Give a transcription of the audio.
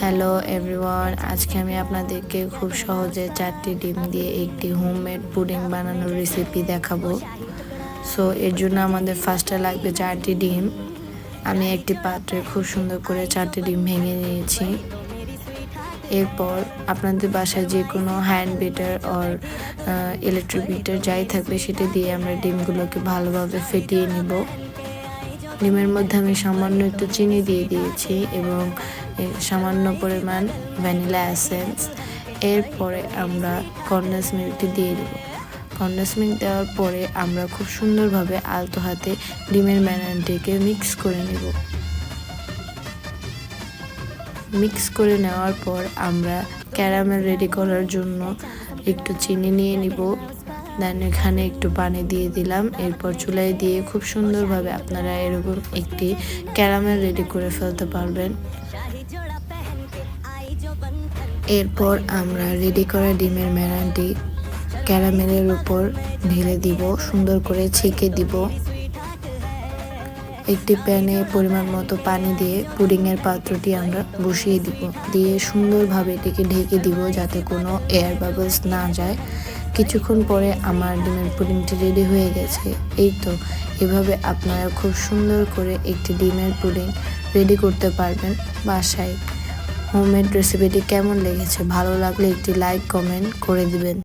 Hello everyone আজকে আমি আপনাদেরকে খুব সহজে চারটি ডিম দিয়ে একটি হোমমেড পুডিং বানানোর রেসিপি দেখাবো। সো এর জন্য আমাদের ফার্স্টে লাগবে চারটি ডিম। আমি একটি পাত্রে খুব সুন্দর করে চারটি ডিম ভেঙে নিয়েছি। এরপর আপনাদের বাসায় যে কোনো hand beater or electric beater যাই থাকবে, সেটা দিয়ে আমরা ডিমগুলোকে ভালোভাবে ফেটিয়ে নিব। ডিমের মধ্যে আমি সামান্য একটু চিনি দিয়ে দিয়েছি এবং সামান্য পরিমাণ ভ্যানিলা অ্যাসেন্স এরপরে আমরা কন্ডেন্স মিল্কটি দিয়ে দেবো। কন্ডেন্স মিল্ক দেওয়ার পরে আমরা খুব সুন্দরভাবে আলতো হাতে ডিমের ম্যানানটিকে মিক্স করে নেব। মিক্স করে নেওয়ার পর আমরা ক্যারামেল রেডি করার জন্য একটু চিনি নিয়ে নিব। দেন এখানে একটু পানি দিয়ে দিলাম। এরপর চুলায় দিয়ে খুব সুন্দরভাবে আপনারা এরকম একটি ক্যারামেল রেডি করে ফেলতে পারবেন। এরপর আমরা রেডি করা ডিমের ম্যারানটি ক্যারামেলের উপর ঢেলে দিব, সুন্দর করে ছেঁকে দিব। একটি প্যানে পরিমাণ মতো পানি দিয়ে পুডিংয়ের পাত্রটি আমরা বসিয়ে দিব। দিয়ে সুন্দরভাবে এটিকে ঢেকে দিব যাতে কোনো এয়ার বাবলস না যায়। কিছুক্ষণ পরে আমার ডিমের পুডিংটি রেডি হয়ে গেছে। এই তো, এভাবে আপনারা খুব সুন্দর করে একটি ডিমের পুডিং রেডি করতে পারবেন বাসায়। হোমমেড রেসিপিটি কেমন লেগেছে ভালো লাগলে একটি লাইক, কমেন্ট করে দিবেন।